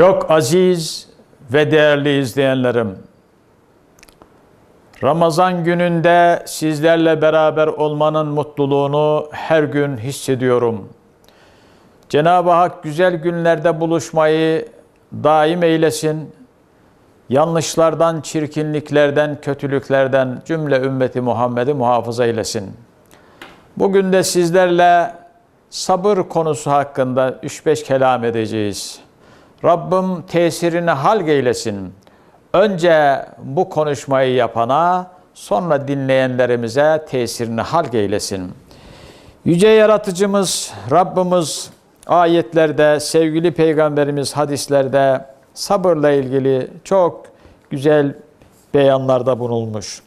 Çok aziz ve değerli izleyenlerim, Ramazan gününde sizlerle beraber olmanın mutluluğunu her gün hissediyorum. Cenab-ı Hak güzel günlerde buluşmayı daim eylesin. Yanlışlardan, çirkinliklerden, kötülüklerden cümle ümmeti Muhammed'i muhafaza eylesin. Bugün de sizlerle sabır konusu hakkında 3-5 kelam edeceğiz. Rabbim tesirini hal eylesin. Önce bu konuşmayı yapana, sonra dinleyenlerimize tesirini hal eylesin. Yüce Yaratıcımız, Rabbimiz ayetlerde, sevgili Peygamberimiz hadislerde sabırla ilgili çok güzel beyanlarda bulunmuş.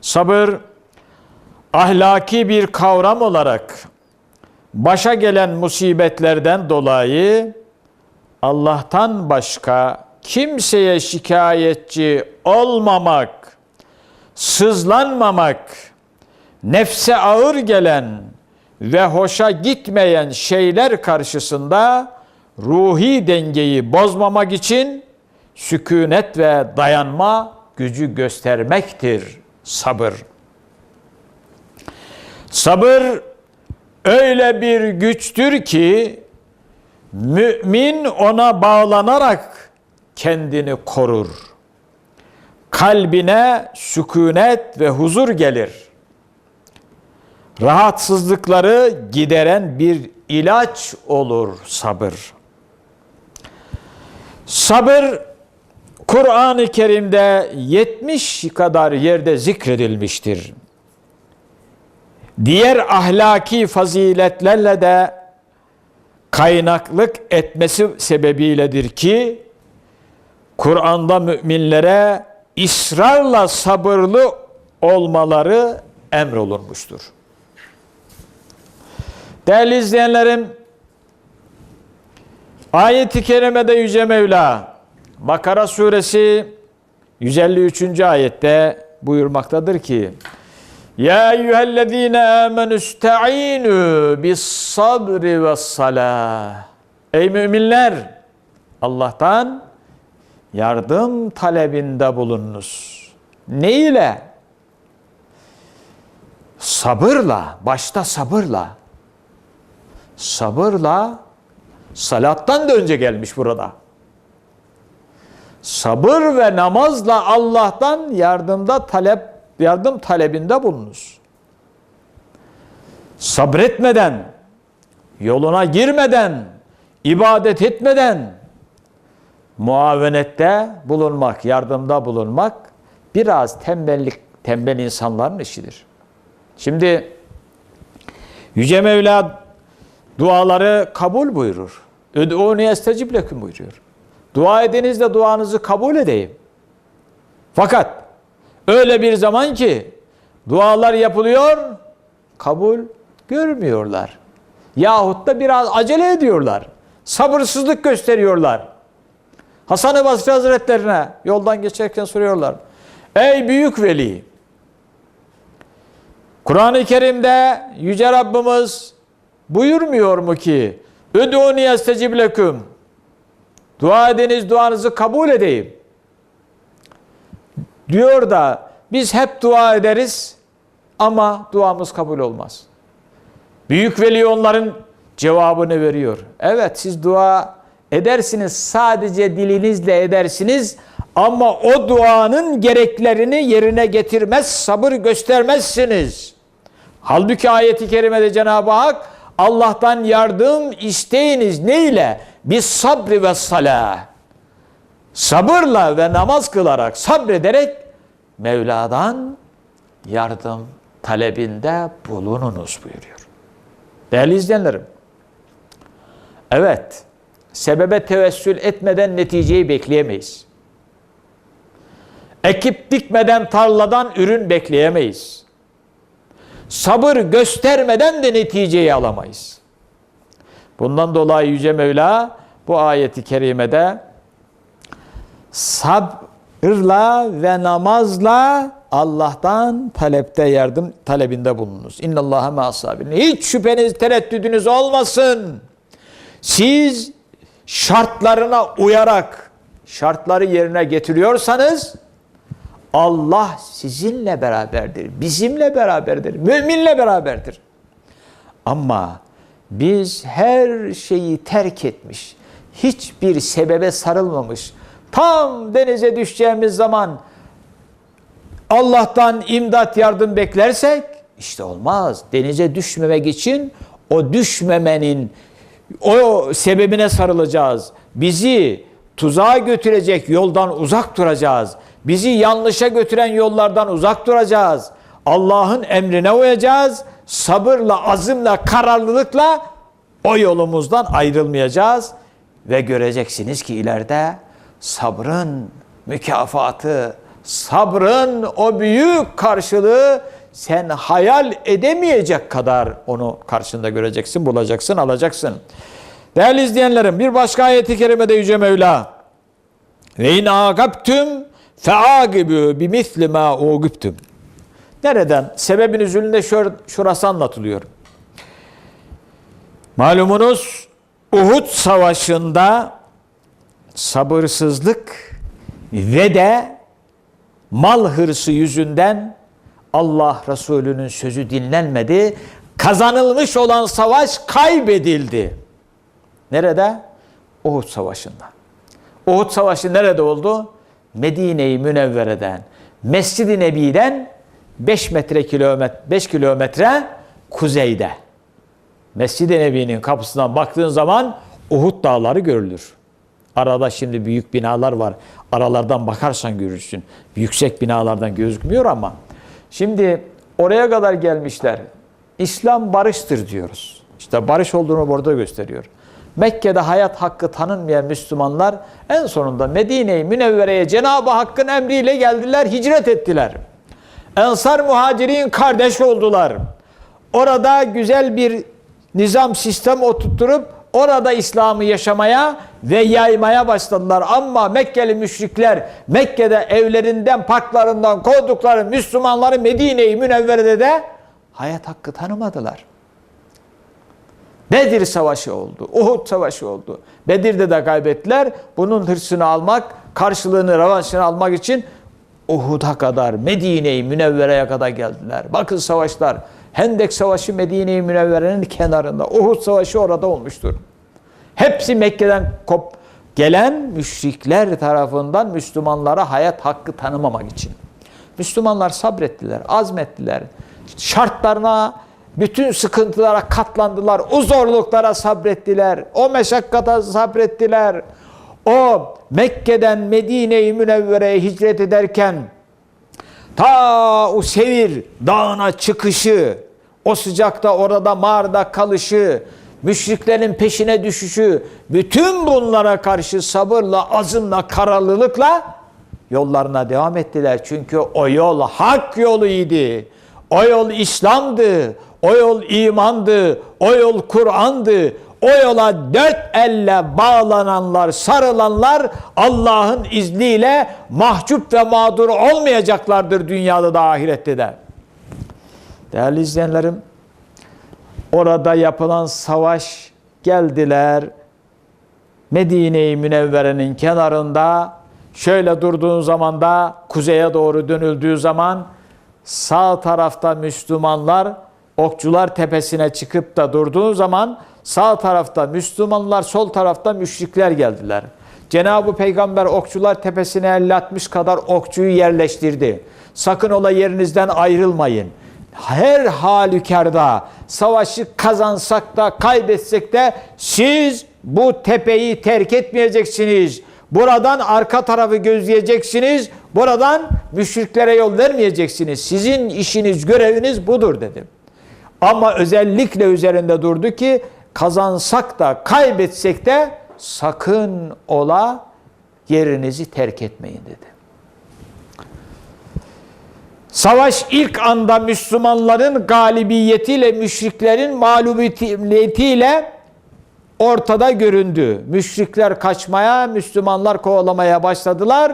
Sabır, ahlaki bir kavram olarak başa gelen musibetlerden dolayı Allah'tan başka kimseye şikayetçi olmamak, sızlanmamak, nefse ağır gelen ve hoşa gitmeyen şeyler karşısında ruhi dengeyi bozmamak için sükunet ve dayanma gücü göstermektir sabır. Sabır öyle bir güçtür ki mümin ona bağlanarak kendini korur. Kalbine sükunet ve huzur gelir. Rahatsızlıkları gideren bir ilaç olur sabır. Sabır Kur'an-ı Kerim'de 70 kadar yerde zikredilmiştir. Diğer ahlaki faziletlerle de kaynaklık etmesi sebebiyledir ki Kur'an'da müminlere ısrarla sabırlı olmaları emrolunmuştur. Değerli izleyenlerim, ayet-i kerimede Yüce Mevla Bakara suresi 153. ayette buyurmaktadır ki ya eyyühellezine amenü ista'inu bis sabri ve salah. Ey müminler! Allah'tan yardım talebinde bulununuz. Ne ile? Sabırla, başta sabırla. Sabırla, salattan da önce gelmiş burada. Sabır ve namazla Allah'tan yardımda talep yardım talebinde bulunuz. Sabretmeden, yoluna girmeden, ibadet etmeden muavenette bulunmak, yardımda bulunmak biraz tembellik, tembel insanların işidir. Şimdi Yüce Mevla duaları kabul buyurur. Öd'ûni estecib buyuruyor. Dua ediniz de duanızı kabul edeyim. Fakat Öyle bir zaman ki dualar yapılıyor, kabul görmüyorlar. Yahut da biraz acele ediyorlar. Sabırsızlık gösteriyorlar. Hasan-ı Basri Hazretlerine yoldan geçerken soruyorlar. Ey büyük veli! Kur'an-ı Kerim'de Yüce Rabbimiz buyurmuyor mu ki Üdûni estecib leküm Dua ediniz duanızı kabul edeyim diyor da biz hep dua ederiz ama duamız kabul olmaz. Büyük veli onların cevabını veriyor. Evet siz dua edersiniz sadece dilinizle edersiniz ama o duanın gereklerini yerine getirmez, sabır göstermezsiniz. Halbuki ayeti kerimede Cenab-ı Hak Allah'tan yardım isteyiniz neyle? Biz sabri ve salah sabırla ve namaz kılarak sabrederek Mevla'dan yardım talebinde bulununuz buyuruyor. Değerli izleyenlerim, evet, sebebe tevessül etmeden neticeyi bekleyemeyiz. Ekip dikmeden tarladan ürün bekleyemeyiz. Sabır göstermeden de neticeyi alamayız. Bundan dolayı Yüce Mevla bu ayeti kerimede sabırla ve namazla Allah'tan talepte yardım talebinde bulununuz. İnnallaha ma'as sabirin. Hiç şüpheniz, tereddüdünüz olmasın. Siz şartlarına uyarak şartları yerine getiriyorsanız Allah sizinle beraberdir, bizimle beraberdir, müminle beraberdir. Ama biz her şeyi terk etmiş, hiçbir sebebe sarılmamış, tam denize düşeceğimiz zaman Allah'tan imdat yardım beklersek işte olmaz. Denize düşmemek için o düşmemenin o sebebine sarılacağız. Bizi tuzağa götürecek yoldan uzak duracağız. Bizi yanlışa götüren yollardan uzak duracağız. Allah'ın emrine uyacağız. Sabırla, azimle, kararlılıkla o yolumuzdan ayrılmayacağız. Ve göreceksiniz ki ileride sabrın mükafatı, sabrın o büyük karşılığı sen hayal edemeyecek kadar onu karşında göreceksin, bulacaksın, alacaksın. Değerli izleyenlerim bir başka ayeti kerimede Yüce Mevla ve in agabtüm feagibü bimisli ma ugibtüm. Nereden? Sebebin üzülünde şur şurası anlatılıyor. Malumunuz Uhud Savaşı'nda sabırsızlık ve de mal hırsı yüzünden Allah Resulü'nün sözü dinlenmedi. Kazanılmış olan savaş kaybedildi. Nerede? Uhud Savaşı'nda. Uhud Savaşı nerede oldu? Medine-i Münevvere'den, Mescid-i Nebi'den 5 metre kilometre 5 kilometre kuzeyde. Mescid-i Nebi'nin kapısından baktığın zaman Uhud dağları görülür. Arada şimdi büyük binalar var. Aralardan bakarsan görürsün. Yüksek binalardan gözükmüyor ama. Şimdi oraya kadar gelmişler. İslam barıştır diyoruz. İşte barış olduğunu burada gösteriyor. Mekke'de hayat hakkı tanınmayan Müslümanlar en sonunda Medine-i Münevvere'ye Cenab-ı Hakk'ın emriyle geldiler, hicret ettiler. Ensar muhacirin kardeş oldular. Orada güzel bir nizam sistem oturtturup orada İslam'ı yaşamaya ve yaymaya başladılar. Ama Mekkeli müşrikler Mekke'de evlerinden, parklarından kovdukları Müslümanları Medine-i Münevvere'de de hayat hakkı tanımadılar. Bedir Savaşı oldu. Uhud Savaşı oldu. Bedir'de de kaybettiler. Bunun hırsını almak, karşılığını, revanşını almak için Uhud'a kadar, Medine-i Münevvere'ye kadar geldiler. Bakın savaşlar. Hendek Savaşı Medine-i Münevvere'nin kenarında. Uhud Savaşı orada olmuştur. Hepsi Mekke'den kop gelen müşrikler tarafından Müslümanlara hayat hakkı tanımamak için. Müslümanlar sabrettiler, azmettiler. Şartlarına, bütün sıkıntılara katlandılar. O zorluklara sabrettiler. O meşakkata sabrettiler. O Mekke'den Medine-i Münevvere'ye hicret ederken ta o Sevir dağına çıkışı, o sıcakta orada mağarada kalışı, müşriklerin peşine düşüşü, bütün bunlara karşı sabırla, azımla, kararlılıkla yollarına devam ettiler. Çünkü o yol hak yoluydu. O yol İslam'dı. O yol imandı. O yol Kur'an'dı. O yola dört elle bağlananlar, sarılanlar Allah'ın izniyle mahcup ve mağdur olmayacaklardır dünyada da ahirette de. Değerli izleyenlerim, orada yapılan savaş geldiler. Medine-i Münevvere'nin kenarında şöyle durduğun zaman da kuzeye doğru dönüldüğü zaman sağ tarafta Müslümanlar Okçular Tepesi'ne çıkıp da durduğu zaman sağ tarafta Müslümanlar, sol tarafta müşrikler geldiler. Cenab-ı Peygamber Okçular Tepesi'ne 50-60 kadar okçuyu yerleştirdi. Sakın ola yerinizden ayrılmayın. Her halükarda savaşı kazansak da kaybetsek de siz bu tepeyi terk etmeyeceksiniz. Buradan arka tarafı gözleyeceksiniz. Buradan müşriklere yol vermeyeceksiniz. Sizin işiniz, göreviniz budur dedim. Ama özellikle üzerinde durdu ki kazansak da kaybetsek de sakın ola yerinizi terk etmeyin dedi. Savaş ilk anda Müslümanların galibiyetiyle, müşriklerin mağlubiyetiyle ortada göründü. Müşrikler kaçmaya, Müslümanlar kovalamaya başladılar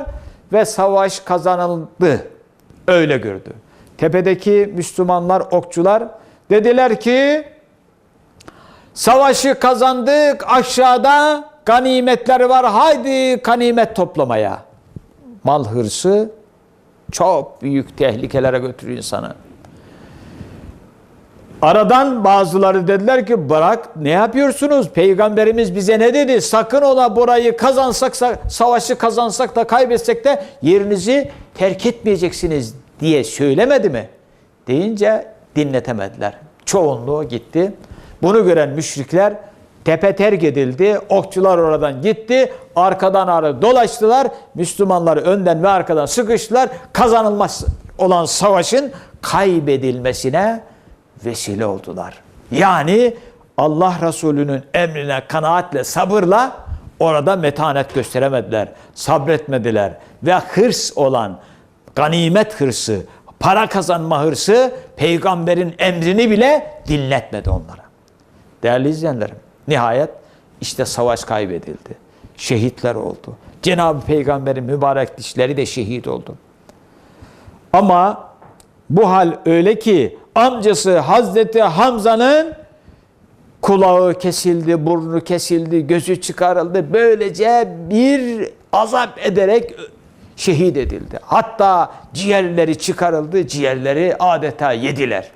ve savaş kazanıldı. Öyle gördü. Tepedeki Müslümanlar, okçular dediler ki savaşı kazandık aşağıda ganimetleri var. Haydi ganimet toplamaya. Mal hırsı çok büyük tehlikelere götürüyor insanı. Aradan bazıları dediler ki bırak ne yapıyorsunuz? Peygamberimiz bize ne dedi? Sakın ola burayı kazansak, savaşı kazansak da kaybetsek de yerinizi terk etmeyeceksiniz diye söylemedi mi? Deyince dinletemediler. Çoğunluğu gitti. Bunu gören müşrikler tepe terk edildi. Okçular oradan gitti. Arkadan arı dolaştılar. Müslümanlar önden ve arkadan sıkıştılar. Kazanılmaz olan savaşın kaybedilmesine vesile oldular. Yani Allah Resulü'nün emrine kanaatle, sabırla orada metanet gösteremediler. Sabretmediler. Ve hırs olan ganimet hırsı, para kazanma hırsı peygamberin emrini bile dinletmedi onlara. Değerli izleyenlerim, nihayet işte savaş kaybedildi. Şehitler oldu. Cenab-ı Peygamber'in mübarek dişleri de şehit oldu. Ama bu hal öyle ki amcası Hazreti Hamza'nın kulağı kesildi, burnu kesildi, gözü çıkarıldı. Böylece bir azap ederek şehit edildi. Hatta ciğerleri çıkarıldı, ciğerleri adeta yediler.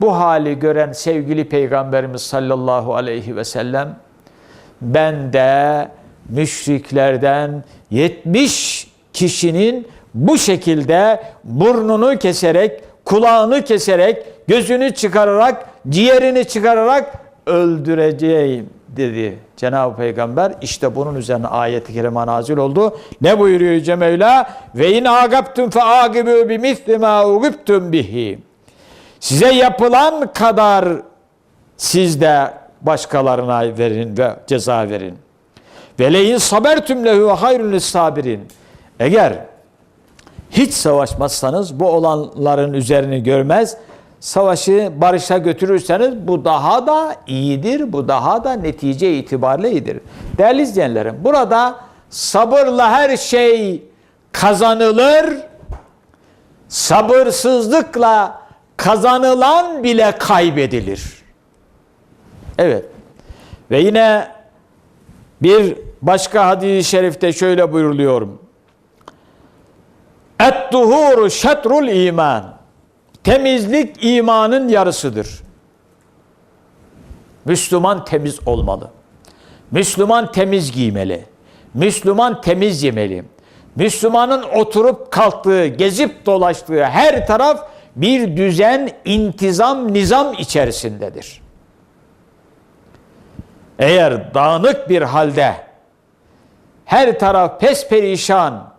Bu hali gören sevgili Peygamberimiz sallallahu aleyhi ve sellem ben de müşriklerden 70 kişinin bu şekilde burnunu keserek, kulağını keserek, gözünü çıkararak, ciğerini çıkararak öldüreceğim dedi Cenab-ı Peygamber. İşte bunun üzerine ayet-i kerime nazil oldu. Ne buyuruyor Yüce Mevla? Ve in agabtum fe agibu bi misli ma ugibtum bihi. Size yapılan kadar siz de başkalarına verin ve ceza verin. Ve leyin sabertüm lehu hayrun sabirin. Eğer hiç savaşmazsanız bu olanların üzerini görmez, savaşı barışa götürürseniz bu daha da iyidir, bu daha da netice itibariyle iyidir. Değerli izleyenlerim, burada sabırla her şey kazanılır, sabırsızlıkla kazanılan bile kaybedilir. Evet. Ve yine bir başka hadis-i şerifte şöyle buyuruluyor. Et-tuhuru şetrul iman. Temizlik imanın yarısıdır. Müslüman temiz olmalı. Müslüman temiz giymeli. Müslüman temiz yemeli. Müslümanın oturup kalktığı, gezip dolaştığı her taraf bir düzen, intizam, nizam içerisindedir. Eğer dağınık bir halde her taraf pes perişan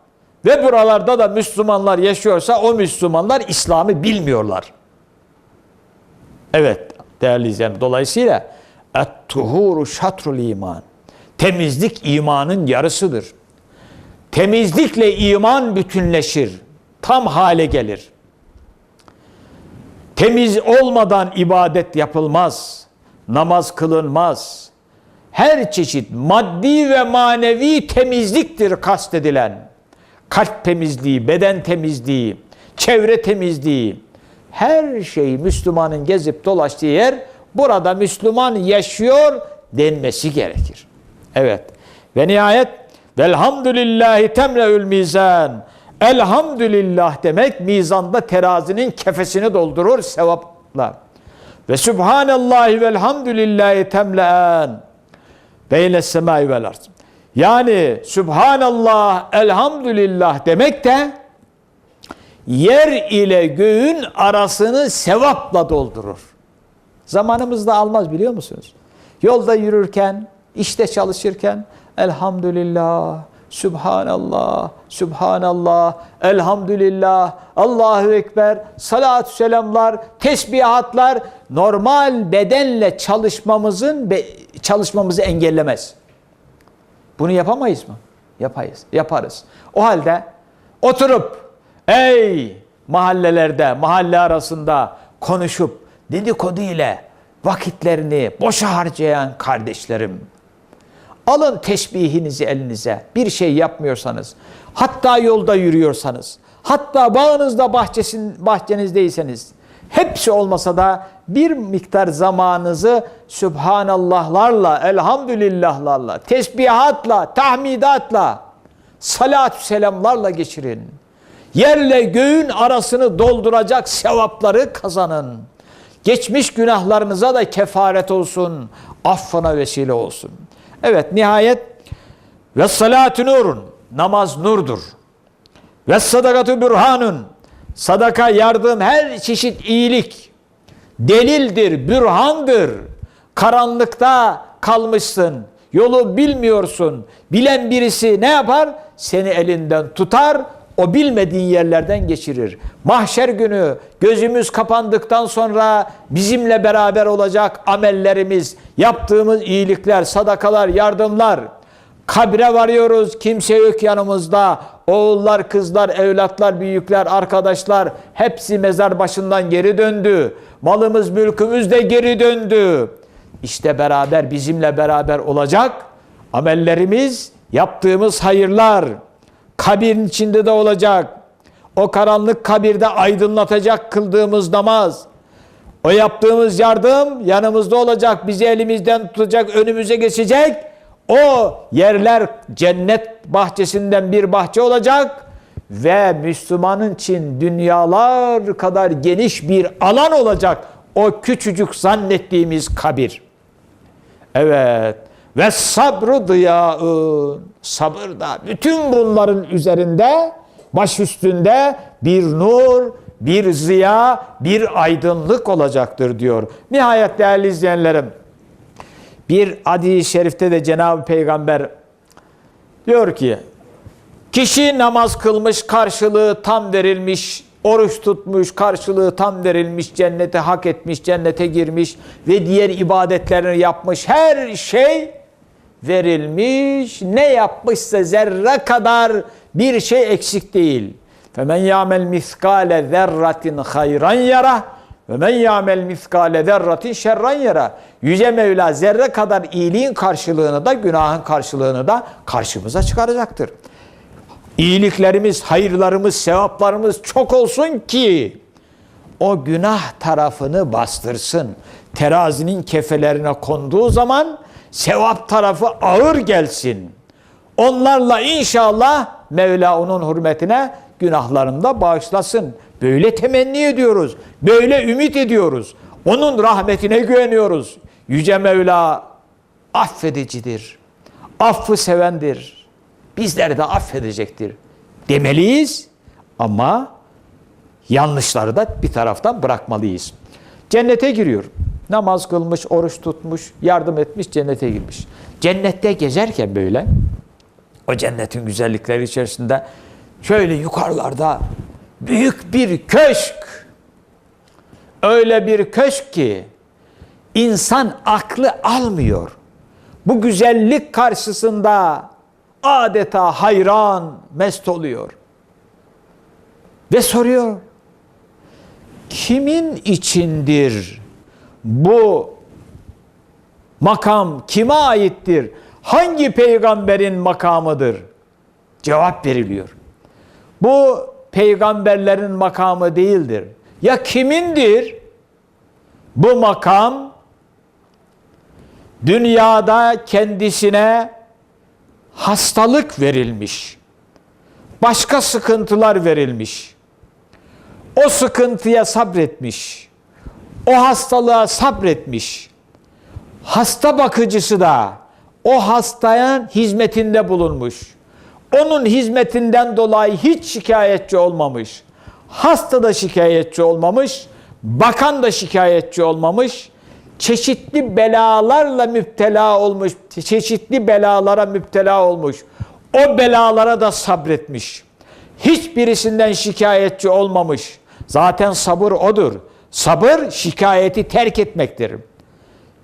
ve buralarda da Müslümanlar yaşıyorsa o Müslümanlar İslam'ı bilmiyorlar. Evet değerli izleyenler dolayısıyla et-tuhuru şatrul iman. Temizlik imanın yarısıdır. Temizlikle iman bütünleşir. Tam hale gelir. Temiz olmadan ibadet yapılmaz. Namaz kılınmaz. Her çeşit maddi ve manevi temizliktir kastedilen. Kalp temizliği, beden temizliği, çevre temizliği. Her şey Müslümanın gezip dolaştığı yer burada Müslüman yaşıyor denmesi gerekir. Evet. Ve nihayet velhamdülillahi temleül mizan. Elhamdülillah demek mizanda terazinin kefesini doldurur sevapla. Ve Subhanallahi velhamdülillahi temlean. Beyne semai vel arz. Yani Subhanallah, elhamdülillah demek de yer ile göğün arasını sevapla doldurur. Zamanımızda almaz biliyor musunuz? Yolda yürürken, işte çalışırken elhamdülillah, Subhanallah, Subhanallah, Elhamdülillah, Allahu Ekber, salatü selamlar, tesbihatlar normal bedenle çalışmamızın çalışmamızı engellemez. Bunu yapamayız mı? Yapayız, yaparız. O halde oturup ey mahallelerde, mahalle arasında konuşup dedikodu ile vakitlerini boşa harcayan kardeşlerim, Alın tesbihinizi elinize. Bir şey yapmıyorsanız, hatta yolda yürüyorsanız, hatta bağınızda bahçesin, bahçenizdeyseniz, hepsi olmasa da bir miktar zamanınızı Sübhanallahlarla, elhamdülillahlarla, tesbihatla, tahmidatla, salatü selamlarla geçirin. Yerle göğün arasını dolduracak sevapları kazanın. Geçmiş günahlarınıza da kefaret olsun, affına vesile olsun. Evet nihayet ve salatü nurun, namaz nurdur. Ve sadakatü bürhanun, sadaka yardım her çeşit iyilik delildir, bürhandır. Karanlıkta kalmışsın, yolu bilmiyorsun. Bilen birisi ne yapar? Seni elinden tutar, o bilmediğin yerlerden geçirir. Mahşer günü gözümüz kapandıktan sonra bizimle beraber olacak amellerimiz, yaptığımız iyilikler, sadakalar, yardımlar. Kabre varıyoruz, kimse yok yanımızda. Oğullar, kızlar, evlatlar, büyükler, arkadaşlar hepsi mezar başından geri döndü. Malımız, mülkümüz de geri döndü. İşte beraber bizimle beraber olacak amellerimiz, yaptığımız hayırlar kabirin içinde de olacak. O karanlık kabirde aydınlatacak kıldığımız namaz. O yaptığımız yardım yanımızda olacak, bizi elimizden tutacak, önümüze geçecek. O yerler cennet bahçesinden bir bahçe olacak ve Müslümanın için dünyalar kadar geniş bir alan olacak. O küçücük zannettiğimiz kabir. Evet. Ve sabrı diyaın. Sabır da bütün bunların üzerinde baş üstünde bir nur, bir ziya, bir aydınlık olacaktır diyor. Nihayet değerli izleyenlerim bir hadis-i şerifte de Cenab-ı Peygamber diyor ki kişi namaz kılmış karşılığı tam verilmiş oruç tutmuş, karşılığı tam verilmiş, cennete hak etmiş, cennete girmiş ve diğer ibadetlerini yapmış. Her şey verilmiş. Ne yapmışsa zerre kadar bir şey eksik değil. Femen ya'mel miskale zerratin hayran yara ve men ya'mel miskale zerratin şerran yara. Yüce Mevla zerre kadar iyiliğin karşılığını da günahın karşılığını da karşımıza çıkaracaktır. İyiliklerimiz, hayırlarımız, sevaplarımız çok olsun ki o günah tarafını bastırsın. Terazinin kefelerine konduğu zaman sevap tarafı ağır gelsin. Onlarla inşallah Mevla onun hürmetine günahlarını da bağışlasın. Böyle temenni ediyoruz. Böyle ümit ediyoruz. Onun rahmetine güveniyoruz. Yüce Mevla affedicidir. Affı sevendir. Bizleri de affedecektir demeliyiz ama yanlışları da bir taraftan bırakmalıyız. Cennete giriyor. Namaz kılmış, oruç tutmuş, yardım etmiş, cennete girmiş. Cennette gezerken böyle, o cennetin güzellikleri içerisinde şöyle yukarılarda büyük bir köşk. Öyle bir köşk ki insan aklı almıyor. Bu güzellik karşısında adeta hayran, mest oluyor. Ve soruyor. Kimin içindir bu makam kime aittir? Hangi peygamberin makamıdır? Cevap veriliyor. Bu peygamberlerin makamı değildir. Ya kimindir? Bu makam dünyada kendisine hastalık verilmiş. Başka sıkıntılar verilmiş. O sıkıntıya sabretmiş. O hastalığa sabretmiş. Hasta bakıcısı da o hastaya hizmetinde bulunmuş. Onun hizmetinden dolayı hiç şikayetçi olmamış. Hasta da şikayetçi olmamış. Bakan da şikayetçi olmamış çeşitli belalarla müptela olmuş, çeşitli belalara müptela olmuş. O belalara da sabretmiş. Hiçbirisinden şikayetçi olmamış. Zaten sabır odur. Sabır şikayeti terk etmektir.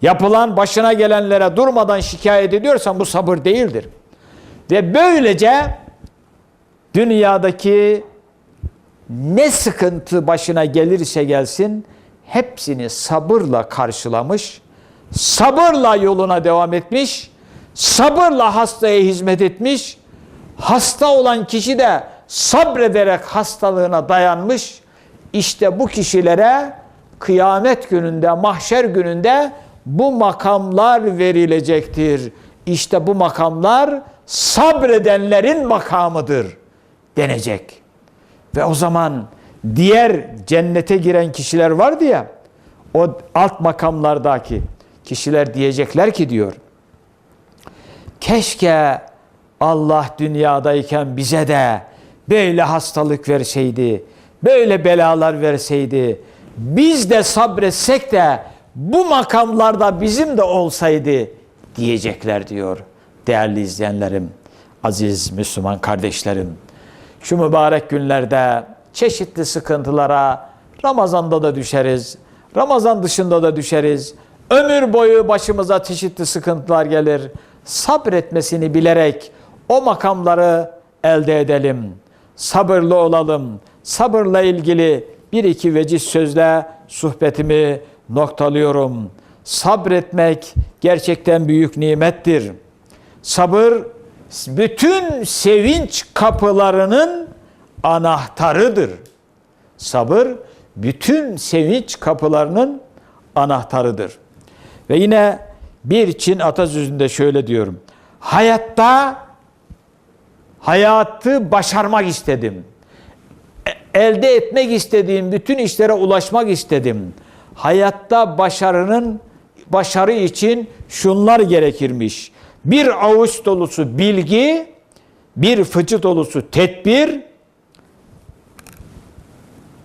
Yapılan başına gelenlere durmadan şikayet ediyorsan bu sabır değildir. Ve böylece dünyadaki ne sıkıntı başına gelirse gelsin hepsini sabırla karşılamış, sabırla yoluna devam etmiş, sabırla hastaya hizmet etmiş, hasta olan kişi de sabrederek hastalığına dayanmış. İşte bu kişilere kıyamet gününde, mahşer gününde bu makamlar verilecektir. İşte bu makamlar sabredenlerin makamıdır denecek. Ve o zaman diğer cennete giren kişiler vardı ya, o alt makamlardaki kişiler diyecekler ki diyor, keşke Allah dünyadayken bize de böyle hastalık verseydi, böyle belalar verseydi, biz de sabretsek de bu makamlarda bizim de olsaydı diyecekler diyor değerli izleyenlerim, aziz Müslüman kardeşlerim. Şu mübarek günlerde çeşitli sıkıntılara Ramazan'da da düşeriz, Ramazan dışında da düşeriz. Ömür boyu başımıza çeşitli sıkıntılar gelir. Sabretmesini bilerek o makamları elde edelim. Sabırlı olalım. Sabırla ilgili bir iki veciz sözle sohbetimi noktalıyorum. Sabretmek gerçekten büyük nimettir. Sabır bütün sevinç kapılarının anahtarıdır. Sabır bütün sevinç kapılarının anahtarıdır. Ve yine bir Çin atasözünde şöyle diyorum. Hayatta hayatı başarmak istedim. Elde etmek istediğim bütün işlere ulaşmak istedim. Hayatta başarının başarı için şunlar gerekirmiş. Bir avuç dolusu bilgi, bir fıçı dolusu tedbir,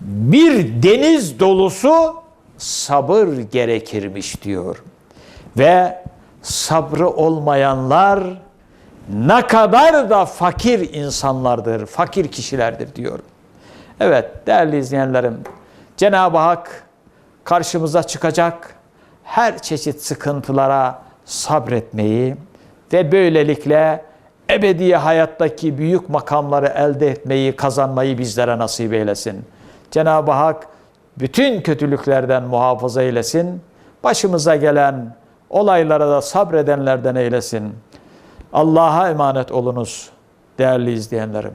bir deniz dolusu sabır gerekirmiş diyor. Ve sabrı olmayanlar ne kadar da fakir insanlardır, fakir kişilerdir diyor. Evet değerli izleyenlerim, Cenab-ı Hak karşımıza çıkacak her çeşit sıkıntılara sabretmeyi ve böylelikle ebedi hayattaki büyük makamları elde etmeyi, kazanmayı bizlere nasip eylesin. Cenab-ı Hak bütün kötülüklerden muhafaza eylesin. Başımıza gelen olaylara da sabredenlerden eylesin. Allah'a emanet olunuz değerli izleyenlerim.